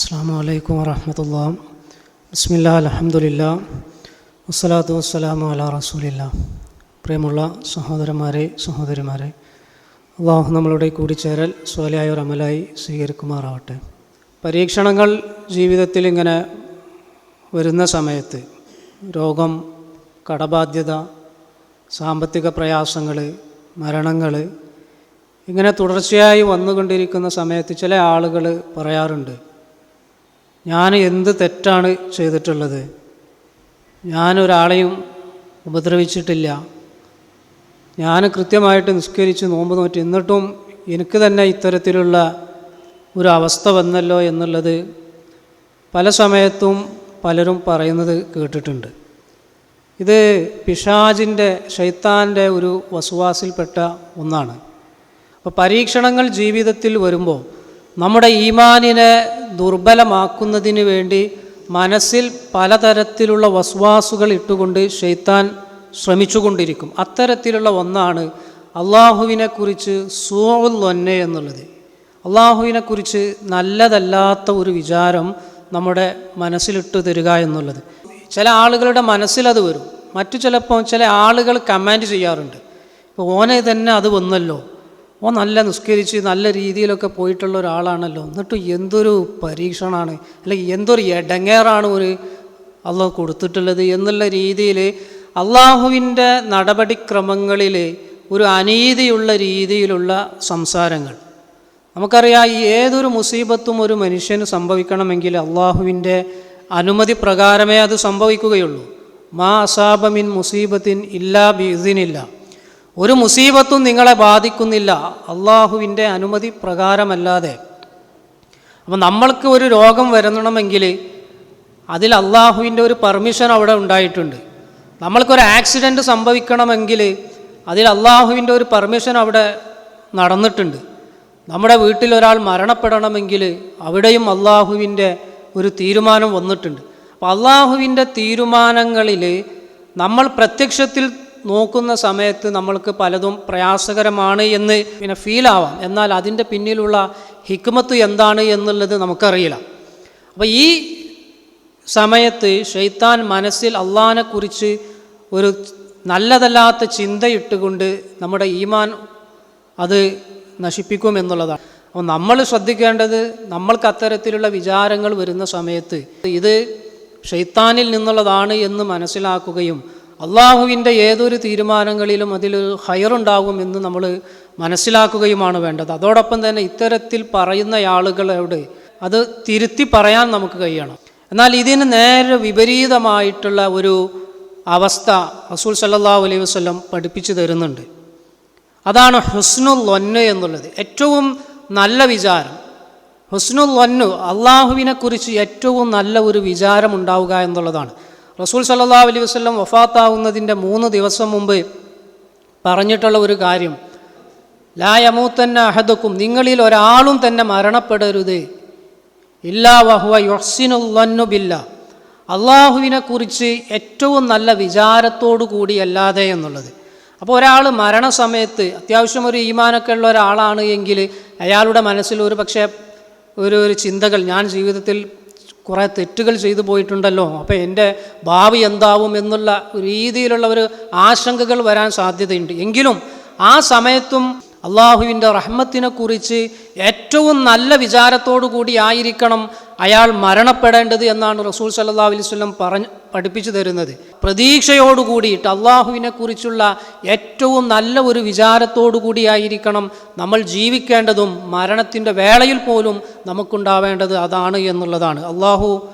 അസ്സാം വലൈക്കും വാഹമത്തല്ല ബിസ്മില്ല അലഹമുല്ല വസ്സലാത്തു വസ്സലാമു അല റസൂലില്ല. പ്രിയമുള്ള സഹോദരന്മാരെ സഹോദരിമാരെ അള്ളാഹു നമ്മളുടെ കൂടിച്ചേരൽ സ്വലയായ ഒരു അമലായി സ്വീകരിക്കുമാറാവട്ടെ. പരീക്ഷണങ്ങൾ ജീവിതത്തിൽ ഇങ്ങനെ വരുന്ന സമയത്ത് രോഗം കടബാധ്യത സാമ്പത്തിക പ്രയാസങ്ങൾ മരണങ്ങൾ ഇങ്ങനെ തുടർച്ചയായി വന്നുകൊണ്ടിരിക്കുന്ന സമയത്ത് ചില ആളുകൾ പറയാറുണ്ട് ഞാൻ എന്ത് തെറ്റാണ് ചെയ്തിട്ടുള്ളത്? ഞാനൊരാളെയും ഉപദ്രവിച്ചിട്ടില്ല. ഞാൻ കൃത്യമായിട്ട് നിസ്കരിച്ച് നോമ്പ് നോറ്റി എന്നിട്ടും എനിക്ക് തന്നെ ഇത്തരത്തിലുള്ള ഒരു അവസ്ഥ വന്നല്ലോ എന്നുള്ളത് പല സമയത്തും പലരും പറയുന്നത് കേട്ടിട്ടുണ്ട്. ഇത് പിശാജിന്റെ ഷൈത്താന്റെ ഒരു വസുവാസിൽപ്പെട്ട ഒന്നാണ്. അപ്പോൾ പരീക്ഷണങ്ങൾ ജീവിതത്തിൽ വരുമ്പോൾ നമ്മുടെ ഈമാനിനെ ദുർബലമാക്കുന്നതിന് വേണ്ടി മനസ്സിൽ പലതരത്തിലുള്ള വസ്വാസുകൾ ഇട്ടുകൊണ്ട് ഷെയ്ത്താൻ ശ്രമിച്ചുകൊണ്ടിരിക്കും. അത്തരത്തിലുള്ള ഒന്നാണ് അള്ളാഹുവിനെക്കുറിച്ച് സൂവല്ലൊന്നെ എന്നുള്ളത്. അള്ളാഹുവിനെക്കുറിച്ച് നല്ലതല്ലാത്ത ഒരു വിചാരം നമ്മുടെ മനസ്സിലിട്ട് തരിക എന്നുള്ളത്. ചില ആളുകളുടെ മനസ്സിലത് വരും. മറ്റു ചിലപ്പോൾ ചില ആളുകൾ കമാൻഡ് ചെയ്യാറുണ്ട്. ഇപ്പോൾ ഓനെ തന്നെ അത് വന്നല്ലോ. ഓ നല്ല നിസ്കരിച്ച് നല്ല രീതിയിലൊക്കെ പോയിട്ടുള്ള ഒരാളാണല്ലോ. എന്നിട്ട് എന്തൊരു പരീക്ഷണമാണ് അല്ലെങ്കിൽ എന്തൊരു എടങ്ങേറാണ് ഒരു അള്ളാഹ് കൊടുത്തിട്ടുള്ളത് എന്നുള്ള രീതിയിൽ അള്ളാഹുവിന്റെ നടപടിക്രമങ്ങളിൽ ഒരു അനീതിയുള്ള രീതിയിലുള്ള സംസാരങ്ങൾ. നമുക്കറിയാം ഈ ഏതൊരു മുസീബത്തും ഒരു മനുഷ്യന് സംഭവിക്കണമെങ്കിൽ അള്ളാഹുവിന്റെ അനുമതി പ്രകാരമേ അത് സംഭവിക്കുകയുള്ളൂ. മാ അസാബമിൻ മുസീബത്തിൻ ഇല്ലാ ബീദിനില്ല ഒരു മുസീബത്തും നിങ്ങളെ ബാധിക്കുന്നില്ല. അള്ളാഹുവിന്റെ അനുമതി പ്രകാരമല്ലാതെ. അപ്പം നമ്മൾക്ക് ഒരു രോഗം വരണമെങ്കിൽ അതിൽ അള്ളാഹുവിന്റെ ഒരു പെർമിഷൻ അവിടെ ഉണ്ടായിട്ടുണ്ട്. നമ്മൾക്കൊരു ആക്സിഡന്റ് സംഭവിക്കണമെങ്കിൽ അതിൽ അള്ളാഹുവിന്റെ ഒരു പെർമിഷൻ അവിടെ നടന്നിട്ടുണ്ട്. നമ്മുടെ വീട്ടിലൊരാൾ മരണപ്പെടണമെങ്കിൽ അവിടെയും അള്ളാഹുവിന്റെ ഒരു തീരുമാനം വന്നിട്ടുണ്ട്. അപ്പോൾ അള്ളാഹുവിന്റെ തീരുമാനങ്ങളിൽ നമ്മൾ പ്രത്യക്ഷത്തിൽ നോക്കുന്ന സമയത്ത് നമ്മൾക്ക് പലതും പ്രയാസകരമാണ് എന്ന് പിന്നെ ഫീലാവാം എന്നാൽ അതിന്റെ പിന്നിലുള്ള ഹിക്മത്ത് എന്താണ് എന്നുള്ളത് നമുക്കറിയില്ല. അപ്പോൾ ഈ സമയത്ത് ഷെയ്ത്താൻ മനസ്സിൽ അള്ളഹാനെക്കുറിച്ച് ഒരു നല്ലതല്ലാത്ത ചിന്തയിട്ടുകൊണ്ട് നമ്മുടെ ഈമാൻ അത് നശിപ്പിക്കും എന്നുള്ളതാണ്. അപ്പോൾ നമ്മൾ ശ്രദ്ധിക്കേണ്ടത് നമ്മൾക്ക് അത്തരത്തിലുള്ള വിചാരങ്ങൾ വരുന്ന സമയത്ത് ഇത് ഷെയ്ത്താനിൽ നിന്നുള്ളതാണ് എന്ന് മനസ്സിലാക്കുകയും അള്ളാഹുവിന്റെ ഏതൊരു തീരുമാനങ്ങളിലും അതിൽ ഹയറുണ്ടാകുമെന്ന് നമ്മൾ മനസ്സിലാക്കുകയുമാണ് വേണ്ടത്. അതോടൊപ്പം തന്നെ ഇത്തരത്തിൽ പറയുന്ന ആളുകളോട് അത് തിരുത്തി പറയാൻ നമുക്ക് കഴിയണം. എന്നാൽ ഇതിന് നേരെ വിപരീതമായിട്ടുള്ള ഒരു അവസ്ഥ റസൂൽ സല്ലാഹു അലൈഹി വസ്ലം പഠിപ്പിച്ചു തരുന്നുണ്ട്. അതാണ് ഹുസ്നുൽ ലൊന്ന് എന്നുള്ളത്. ഏറ്റവും നല്ല വിചാരം. ഹുസ്നുൽ ലൊന്നു അള്ളാഹുവിനെക്കുറിച്ച് ഏറ്റവും നല്ല ഒരു വിചാരം ഉണ്ടാവുക എന്നുള്ളതാണ്. റസൂൽ സല്ലാ അലൈഹി വസ്ലം വഫാത്താവുന്നതിന്റെ മൂന്ന് ദിവസം മുമ്പ് പറഞ്ഞിട്ടുള്ള ഒരു കാര്യം. ലായമൂത്തന്ന അഹദക്കും നിങ്ങളിൽ ഒരാളും തന്നെ മരണപ്പെടരുത്. ഇല്ലാ വഹുവ യൊഹ്സിനുല്ലന്നുബില്ല അള്ളാഹുവിനെക്കുറിച്ച് ഏറ്റവും നല്ല വിചാരത്തോടു കൂടിയല്ലാതെ എന്നുള്ളത്. അപ്പോൾ ഒരാൾ മരണസമയത്ത് അത്യാവശ്യം ഒരു ഈമാനൊക്കെ ഉള്ള ഒരാളാണ് എങ്കിൽ അയാളുടെ മനസ്സിൽ ഒരു പക്ഷേ ഒരു ഒരു ചിന്തകൾ ഞാൻ ജീവിതത്തിൽ കുറേ തെറ്റുകൾ ചെയ്തു പോയിട്ടുണ്ടല്ലോ. അപ്പോൾ എന്റെ ഭാവി എന്താവും എന്നുള്ള രീതിയിലുള്ള ഒരു ആശങ്കകൾ വരാൻ സാധ്യതയുണ്ട്. എങ്കിലും ആ സമയത്തും അള്ളാഹുവിന്റെ റഹ്മത്തിനെക്കുറിച്ച് ഏറ്റവും നല്ല വിചാരത്തോടു കൂടി ആയിരിക്കണം അയാൾ മരണപ്പെടേണ്ടത് എന്നാണ് റസൂൽ സല്ലാ അലൈവല്ലം പറഞ്ഞ് പഠിപ്പിച്ചു തരുന്നത്. പ്രതീക്ഷയോടു കൂടിയിട്ട് അള്ളാഹുവിനെ കുറിച്ചുള്ള ഏറ്റവും നല്ല ഒരു വിചാരത്തോടു കൂടിയായിരിക്കണം നമ്മൾ ജീവിക്കേണ്ടതും മരണത്തിന്റെ വേളയിൽ പോലും നമുക്കുണ്ടാവേണ്ടത് അതാണ് എന്നുള്ളതാണ്. അള്ളാഹു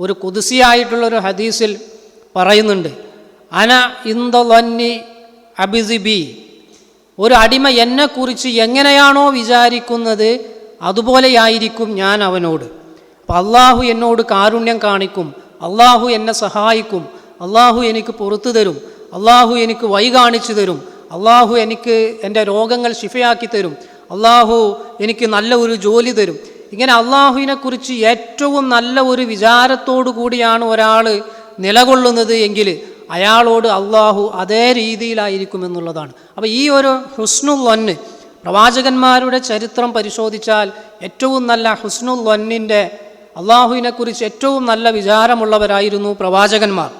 ഒരു കുതിസിയായിട്ടുള്ളൊരു ഹദീസിൽ പറയുന്നുണ്ട്. അന ഇന്ദി അബിസിബി. ഒരു അടിമ എന്നെക്കുറിച്ച് എങ്ങനെയാണോ വിചാരിക്കുന്നത് അതുപോലെയായിരിക്കും ഞാൻ അവനോട്. അപ്പം അള്ളാഹു എന്നോട് കാരുണ്യം കാണിക്കും. അള്ളാഹു എന്നെ സഹായിക്കും. അള്ളാഹു എനിക്ക് പുറത്തു തരും. അള്ളാഹു എനിക്ക് വൈ കാണിച്ചു തരും. അള്ളാഹു എനിക്ക് എന്റെ രോഗങ്ങൾ ശിഫയാക്കി തരും. അള്ളാഹു എനിക്ക് നല്ല ഒരു ജോലി തരും. ഇങ്ങനെ അള്ളാഹുവിനെക്കുറിച്ച് ഏറ്റവും നല്ല ഒരു വിചാരത്തോടു കൂടിയാണ് ഒരാൾ നിലകൊള്ളുന്നത് എങ്കിൽ അയാളോട് അള്ളാഹു അതേ രീതിയിലായിരിക്കും എന്നുള്ളതാണ്. അപ്പോൾ ഈ ഒരു ഹുസ്നുൽ വന്ന് പ്രവാചകന്മാരുടെ ചരിത്രം പരിശോധിച്ചാൽ ഏറ്റവും നല്ല ഹുസ്നുൽ വന്നിന്റെ അള്ളാഹുവിനെക്കുറിച്ച് ഏറ്റവും നല്ല വിചാരമുള്ളവരായിരുന്നു പ്രവാചകന്മാർ.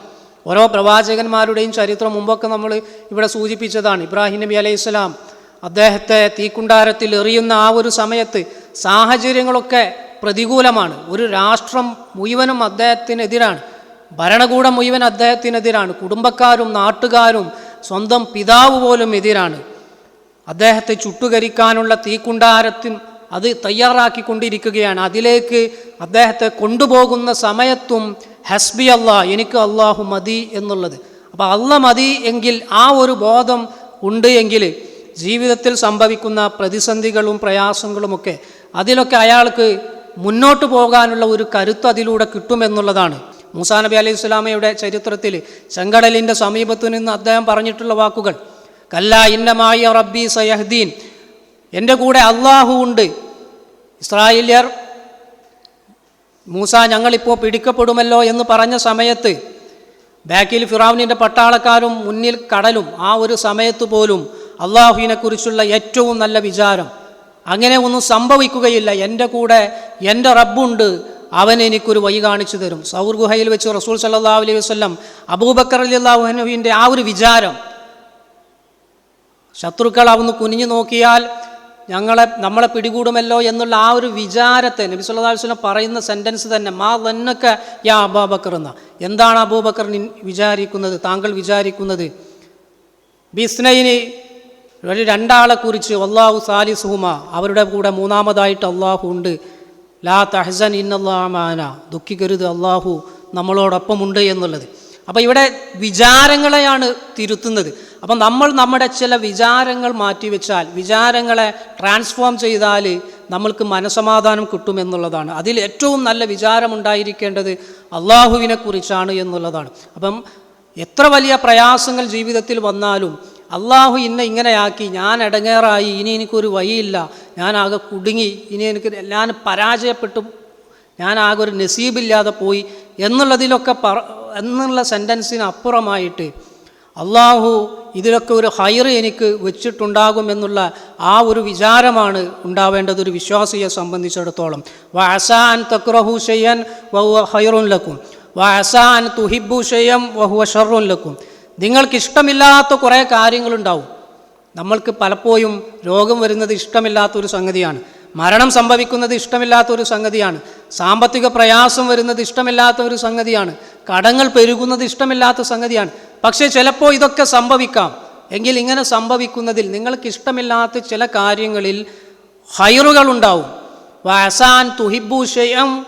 ഓരോ പ്രവാചകന്മാരുടെയും ചരിത്രം മുമ്പൊക്കെ നമ്മൾ ഇവിടെ സൂചിപ്പിച്ചതാണ്. ഇബ്രാഹിം നബി അലൈഹി സ്വലാം അദ്ദേഹത്തെ തീക്കുണ്ടാരത്തിൽ എറിയുന്ന ആ ഒരു സമയത്ത് സാഹചര്യങ്ങളൊക്കെ പ്രതികൂലമാണ്. ഒരു രാഷ്ട്രം മുഴുവനും അദ്ദേഹത്തിനെതിരാണ്. ഭരണകൂടം മുഴുവൻ അദ്ദേഹത്തിനെതിരാണ്. കുടുംബക്കാരും നാട്ടുകാരും സ്വന്തം പിതാവ് പോലും എതിരാണ്. അദ്ദേഹത്തെ ചുട്ടുകരിക്കാനുള്ള തീക്കുണ്ടാരത്തിൽ അത് തയ്യാറാക്കിക്കൊണ്ടിരിക്കുകയാണ്. അതിലേക്ക് അദ്ദേഹത്തെ കൊണ്ടുപോകുന്ന സമയത്തും ഹസ്ബി അള്ളാ എനിക്ക് അള്ളാഹു മതി എന്നുള്ളത്. അപ്പോൾ അള്ള മതി എങ്കിൽ ആ ഒരു ബോധം ഉണ്ട് എങ്കിൽ ജീവിതത്തിൽ സംഭവിക്കുന്ന പ്രതിസന്ധികളും പ്രയാസങ്ങളുമൊക്കെ അതിലൊക്കെ അയാൾക്ക് മുന്നോട്ട് പോകാനുള്ള ഒരു കരുത്ത് അതിലൂടെ കിട്ടുമെന്നുള്ളതാണ് മൂസാ നബി അലൈഹി സ്വലാമയുടെ ചരിത്രത്തിൽ ചെങ്കടലിന്റെ സമീപത്തു നിന്ന് അദ്ദേഹം പറഞ്ഞിട്ടുള്ള വാക്കുകൾ കല്ല ഇന്നമായ റബ്ബി സയഹ്ദീൻ. എന്റെ കൂടെ അള്ളാഹു ഉണ്ട്. ഇസ്രായേല്യർ മൂസ ഞങ്ങളിപ്പോൾ പിടിക്കപ്പെടുമല്ലോ എന്ന് പറഞ്ഞ സമയത്ത് ബാക്കിൽ ഫിറാവിനിന്റെ പട്ടാളക്കാരും മുന്നിൽ കടലും ആ ഒരു സമയത്ത് പോലും അള്ളാഹുവിനെക്കുറിച്ചുള്ള ഏറ്റവും നല്ല വിചാരം. അങ്ങനെ ഒന്നും സംഭവിക്കുകയില്ല. എന്റെ കൂടെ എന്റെ റബ്ബുണ്ട്. അവൻ എനിക്കൊരു വഴി കാണിച്ചു തരും. സൗർ ഗുഹയിൽ വെച്ച് റസൂൽ സല്ലാ അലൈഹി വസ്ലം അബൂബക്കർ അലി അള്ളാഹുവിന്റെ ആ ഒരു വിചാരം ശത്രുക്കൾ അവന്ന് കുനിഞ്ഞു നോക്കിയാൽ ഞങ്ങളെ നമ്മളെ പിടികൂടുമല്ലോ എന്നുള്ള ആ ഒരു വിചാരത്തെ നബി അലൈഹി വസല്ലം പറയുന്ന സെന്റൻസ് തന്നെ മാ തന്നൊക്കെ യാ അബൂബക്കർ എന്ന. എന്താണ് അബൂബക്കർ വിചാരിക്കുന്നത് താങ്കൾ വിചാരിക്കുന്നത്? ബിസ്നൈനി ഒരു രണ്ടാളെ കുറിച്ച് അള്ളാഹു സാലിസുഹുമ അവരുടെ കൂടെ മൂന്നാമതായിട്ട് അള്ളാഹു ഉണ്ട്. ലാ തഹസൻ ഇന്നല്ലാമാന ദുഃഖിക്കരുത് അള്ളാഹു നമ്മളോടൊപ്പമുണ്ട് എന്നുള്ളത്. അപ്പോൾ ഇവിടെ വിചാരങ്ങളെയാണ് തിരുത്തുന്നത്. അപ്പം നമ്മൾ നമ്മുടെ ചില വിചാരങ്ങൾ മാറ്റിവെച്ചാൽ വിചാരങ്ങളെ ട്രാൻസ്ഫോം ചെയ്താൽ നമ്മൾക്ക് മനസമാധാനം കിട്ടുമെന്നുള്ളതാണ് അതിൽ ഏറ്റവും നല്ല വിചാരമുണ്ടായിരിക്കേണ്ടത് അള്ളാഹുവിനെ കുറിച്ചാണ് എന്നുള്ളതാണ്. അപ്പം എത്ര വലിയ പ്രയാസങ്ങൾ ജീവിതത്തിൽ വന്നാലും അള്ളാഹു ഇന്നെ ഇങ്ങനെയാക്കി ഞാൻ ഇടങ്ങേറായി ഇനി എനിക്കൊരു വഴിയില്ല ഞാൻ ആകെ കുടുങ്ങി ഇനി എനിക്ക് ഞാൻ പരാജയപ്പെട്ടു ഞാൻ ആകെ ഒരു നസീബില്ലാതെ പോയി എന്നുള്ളതിലൊക്കെ പറ എന്നുള്ള സെന്റൻസിന് അപ്പുറമായിട്ട് അള്ളാഹു ഇതിലൊക്കെ ഒരു ഹൈറ് എനിക്ക് വെച്ചിട്ടുണ്ടാകുമെന്നുള്ള ആ ഒരു വിചാരമാണ് ഉണ്ടാവേണ്ടത് ഒരു വിശ്വാസിയെ സംബന്ധിച്ചിടത്തോളം. വഅസാൻ തക്രഹു ഷെയ്യൻ വഹുവ ഹൈറുൻ ലക്കും. വഅസാൻ തുഹിബു ഷെയ്യം വഹുവ ഷറുൻ ലക്കും. നിങ്ങൾക്ക് ഇഷ്ടമില്ലാത്ത കുറേ കാര്യങ്ങളുണ്ടാവും. നമ്മൾക്ക് പലപ്പോഴും രോഗം വരുന്നത് ഇഷ്ടമില്ലാത്തൊരു സംഗതിയാണ്. മരണം സംഭവിക്കുന്നത് ഇഷ്ടമില്ലാത്തൊരു സംഗതിയാണ്. സാമ്പത്തിക പ്രയാസം വരുന്നത് ഇഷ്ടമില്ലാത്ത ഒരു സംഗതിയാണ്. കടങ്ങൾ പെരുകുന്നത് ഇഷ്ടമില്ലാത്ത സംഗതിയാണ്. പക്ഷേ ചിലപ്പോൾ ഇതൊക്കെ സംഭവിക്കാം. എങ്കിൽ ഇങ്ങനെ സംഭവിക്കുന്നതിൽ നിങ്ങൾക്ക് ഇഷ്ടമില്ലാത്ത ചില കാര്യങ്ങളിൽ ഹൈറുകൾ ഉണ്ടാവും. വസാൻ തുഹിബു ഷെയം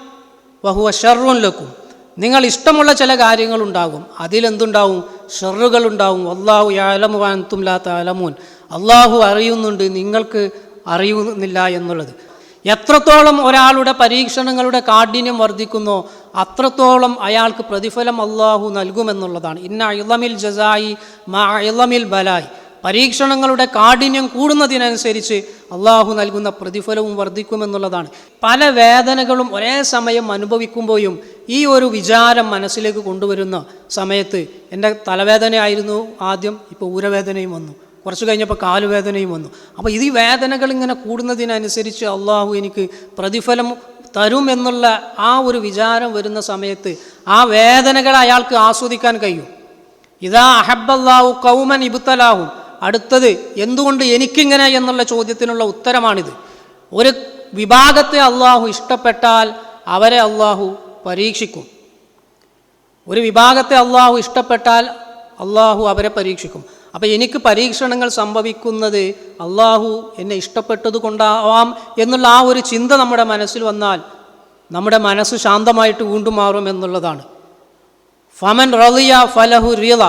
വഹുവ ഷെറുൻ ലക്കും. നിങ്ങൾ ഇഷ്ടമുള്ള ചില കാര്യങ്ങളുണ്ടാകും അതിലെന്തുണ്ടാവും ഷെറുകളുണ്ടാവും അള്ളാഹു യാലമുവാൻ ലാ അലമൂൻ അള്ളാഹു അറിയുന്നുണ്ട് നിങ്ങൾക്ക് അറിയുന്നില്ല എന്നുള്ളത്. എത്രത്തോളം ഒരാളുടെ പരീക്ഷണങ്ങളുടെ കാഠിന്യം വർദ്ധിക്കുന്നോ അത്രത്തോളം അയാൾക്ക് പ്രതിഫലം അള്ളാഹു നൽകുമെന്നുള്ളതാണ്. ഇന്ന ഇളമിൽ ജസായി മാ ഇളമിൽ ബലായി. പരീക്ഷണങ്ങളുടെ കാഠിന്യം കൂടുന്നതിനനുസരിച്ച് അള്ളാഹു നൽകുന്ന പ്രതിഫലവും വർദ്ധിക്കുമെന്നുള്ളതാണ്. പല വേദനകളും ഒരേ സമയം അനുഭവിക്കുമ്പോഴും ഈ ഒരു വിചാരം മനസ്സിലേക്ക് കൊണ്ടുവരുന്ന സമയത്ത് എന്റെ തലവേദനയായിരുന്നു ആദ്യം ഇപ്പോൾ ഊരവേദനയും വന്നു. കുറച്ച് കഴിഞ്ഞപ്പോൾ കാലുവേദനയും വന്നു. അപ്പോൾ ഈ വേദനകൾ ഇങ്ങനെ കൂടുന്നതിനനുസരിച്ച് അള്ളാഹു എനിക്ക് പ്രതിഫലം തരും എന്നുള്ള ആ ഒരു വിചാരം വരുന്ന സമയത്ത് ആ വേദനകൾ അയാൾക്ക് ആസ്വദിക്കാൻ കഴിയും. ഇതാ അഹബല്ലാഹു കൗമൻ ഇബുത്തലാഹും അടുത്തത് എന്തുകൊണ്ട് എനിക്കിങ്ങനെ? എന്നുള്ള ചോദ്യത്തിനുള്ള ഉത്തരമാണിത്. ഒരു വിഭാഗത്തെ അള്ളാഹു ഇഷ്ടപ്പെട്ടാൽ അവരെ അള്ളാഹു പരീക്ഷിക്കും. ഒരു വിഭാഗത്തെ അള്ളാഹു ഇഷ്ടപ്പെട്ടാൽ അള്ളാഹു അവരെ പരീക്ഷിക്കും. അപ്പോൾ എനിക്ക് പരീക്ഷണങ്ങൾ സംഭവിക്കുന്നത് അള്ളാഹു എന്നെ ഇഷ്ടപ്പെട്ടത് കൊണ്ടാവാം എന്നുള്ള ആ ഒരു ചിന്ത നമ്മുടെ മനസ്സിൽ വന്നാൽ നമ്മുടെ മനസ്സ് ശാന്തമായിട്ട് വീണ്ടും മാറും എന്നുള്ളതാണ്. ഫമൻ റളിയ ഫലഹു റിയല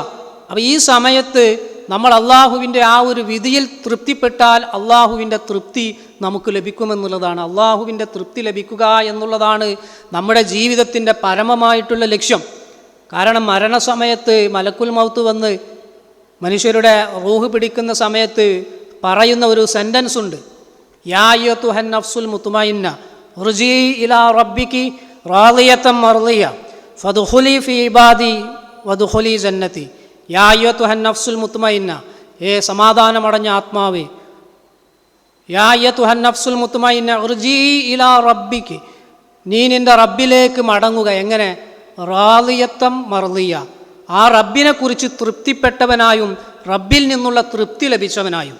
അപ്പോൾ ഈ സമയത്ത് നമ്മൾ അള്ളാഹുവിന്റെ ആ ഒരു വിധിയിൽ തൃപ്തിപ്പെട്ടാൽ അള്ളാഹുവിന്റെ തൃപ്തി നമുക്ക് ലഭിക്കുമെന്നുള്ളതാണ്. അള്ളാഹുവിന്റെ തൃപ്തി ലഭിക്കുക എന്നുള്ളതാണ് നമ്മുടെ ജീവിതത്തിന്റെ പരമമായിട്ടുള്ള ലക്ഷ്യം. കാരണം മരണസമയത്ത് മലക്കുൽ മൗത്ത് വന്ന് മനുഷ്യരുടെ റൂഹ് പിടിക്കുന്ന സമയത്ത് പറയുന്ന ഒരു സെന്റൻസ് ഉണ്ട്. യായത്തുഹൻ അഫ്സുൽ മുത്തുമൈന്ന റുജി ഇലാ റബ്ബിക്ക് റാളിയത്തം മർലിയ ഫതുഹുലി ഫി ഇബാദി വധുഹുലി ജന്നത്തി യായത്തുഹൻ അഫ്സുൽ മുത്തുമൈന്ന ഏ സമാധാനമടഞ്ഞ ആത്മാവേ. യായത്തുഹൻ അഫ്സുൽ മുത്തുമൈന്ന റുജി ഇലാ റബ്ബിക്ക് നീ നിന്റെ റബ്ബിലേക്ക് മടങ്ങുക. എങ്ങനെ? റാലിയത്തം മറലിയ ആ റബ്ബിനെ കുറിച്ച് തൃപ്തിപ്പെട്ടവനായും റബ്ബിൽ നിന്നുള്ള തൃപ്തി ലഭിച്ചവനായും.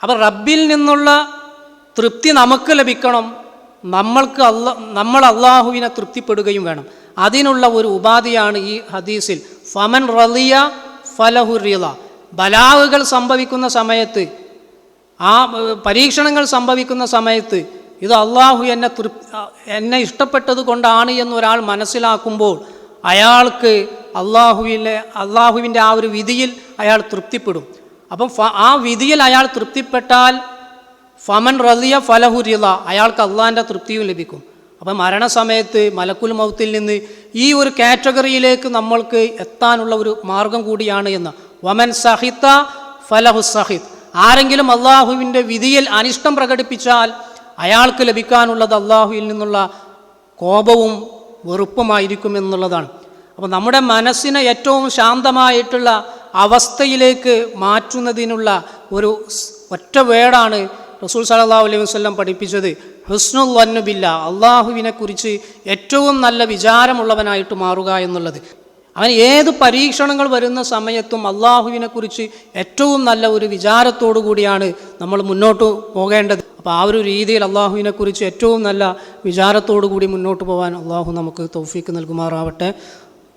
അപ്പം റബ്ബിൽ നിന്നുള്ള തൃപ്തി നമുക്ക് ലഭിക്കണം നമ്മൾക്ക് അല്ല നമ്മൾ അള്ളാഹുവിനെ തൃപ്തിപ്പെടുകയും വേണം. അതിനുള്ള ഒരു ഉപാധിയാണ് ഈ ഹദീസിൽ ഫമൻ റലിയ ഫലഹുറിയ ബലാവുകൾ സംഭവിക്കുന്ന സമയത്ത് ആ പരീക്ഷണങ്ങൾ സംഭവിക്കുന്ന സമയത്ത് ഇത് അള്ളാഹു എന്നെ തൃപ് എന്നെ ഇഷ്ടപ്പെട്ടത് കൊണ്ടാണ് എന്നൊരാൾ മനസ്സിലാക്കുമ്പോൾ അയാൾക്ക് അള്ളാഹുവിലെ അള്ളാഹുവിന്റെ ആ ഒരു വിധിയിൽ അയാൾ തൃപ്തിപ്പെടും. അപ്പം ആ വിധിയിൽ അയാൾ തൃപ്തിപ്പെട്ടാൽ ഫമൻ റലിയ ഫലഹുരിത അയാൾക്ക് അള്ളാഹിന്റെ തൃപ്തിയും ലഭിക്കും. അപ്പം മരണസമയത്ത് മലക്കുൽ മൗത്തിൽ നിന്ന് ഈ ഒരു കാറ്റഗറിയിലേക്ക് നമ്മൾക്ക് എത്താനുള്ള ഒരു മാർഗം കൂടിയാണ് എന്ന്. വമൻ സഹിത്ത ഫലഹു സഹിത്. ആരെങ്കിലും അള്ളാഹുവിന്റെ വിധിയിൽ അനിഷ്ടം പ്രകടിപ്പിച്ചാൽ അയാൾക്ക് ലഭിക്കാനുള്ളത് അള്ളാഹുവിൽ നിന്നുള്ള കോപവും വെറുപ്പുമായിരിക്കും എന്നുള്ളതാണ്. അപ്പോൾ നമ്മുടെ മനസ്സിനെ ഏറ്റവും ശാന്തമായിട്ടുള്ള അവസ്ഥയിലേക്ക് മാറ്റുന്നതിനുള്ള ഒരു ഒറ്റ വേടാണ് റസൂൽ സല്ലല്ലാഹു അലൈഹി വസല്ലം പഠിപ്പിച്ചത്. ഹുസ്നുൽ വന്നുബില്ല അള്ളാഹുവിനെ കുറിച്ച് ഏറ്റവും നല്ല വിചാരമുള്ളവനായിട്ട് മാറുക എന്നുള്ളത്. അവൻ ഏത് പരീക്ഷണങ്ങൾ വരുന്ന സമയത്തും അള്ളാഹുവിനെ കുറിച്ച് ഏറ്റവും നല്ല ഒരു വിചാരത്തോടു കൂടിയാണ് നമ്മൾ മുന്നോട്ട് പോകേണ്ടത്. അപ്പോൾ ആ ഒരു രീതിയിൽ അള്ളാഹുവിനെ കുറിച്ച് ഏറ്റവും നല്ല വിചാരത്തോടു കൂടി മുന്നോട്ട് പോകാൻ അള്ളാഹു നമുക്ക് തൗഫീക്ക് നൽകുമാറാവട്ടെ.